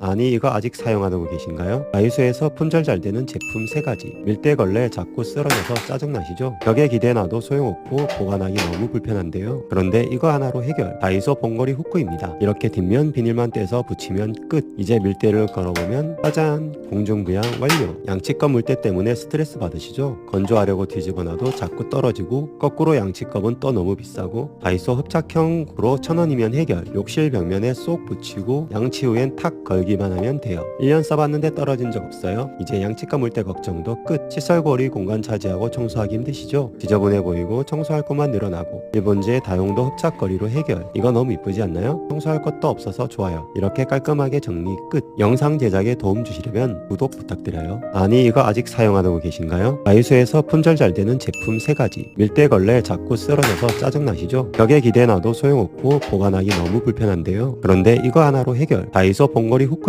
아니 이거 아직 사용하고 계신가요? 다이소에서 품절 잘 되는 제품 3가지. 밀대 걸레 자꾸 쓰러져서 짜증나시죠? 벽에 기대놔도 소용없고 보관하기 너무 불편한데요. 그런데 이거 하나로 해결. 다이소 봉거리 후크입니다. 이렇게 뒷면 비닐만 떼서 붙이면 끝. 이제 밀대를 걸어보면 짜잔! 공중부양 완료. 양치컵 물때 때문에 스트레스 받으시죠? 건조하려고 뒤집어놔도 자꾸 떨어지고 거꾸로 양치컵은 또 너무 비싸고 다이소 흡착형으로 천원이면 해결. 욕실 벽면에 쏙 붙이고 양치 후엔 탁 걸기 만 하면 돼요 1년 써봤는데 떨어진 적 없어요? 이제 양치컵 물때 걱정도 끝 시설거리 공간 차지하고 청소하기 힘드시죠? 지저분해 보이고 청소할 것만 늘어나고 일본제 다용도 흡착거리로 해결 이거 너무 이쁘지 않나요? 청소할 것도 없어서 좋아요 이렇게 깔끔하게 정리 끝 영상 제작에 도움 주시려면 구독 부탁드려요 아니 이거 아직 사용하고 계신가요? 다이소에서 품절 잘 되는 제품 3가지 밀대 걸레 자꾸 쓰러져서 짜증나시죠? 벽에 기대놔도 소용없고 보관하기 너무 불편한데요 그런데 이거 하나로 해결 다이소 봉거리 후크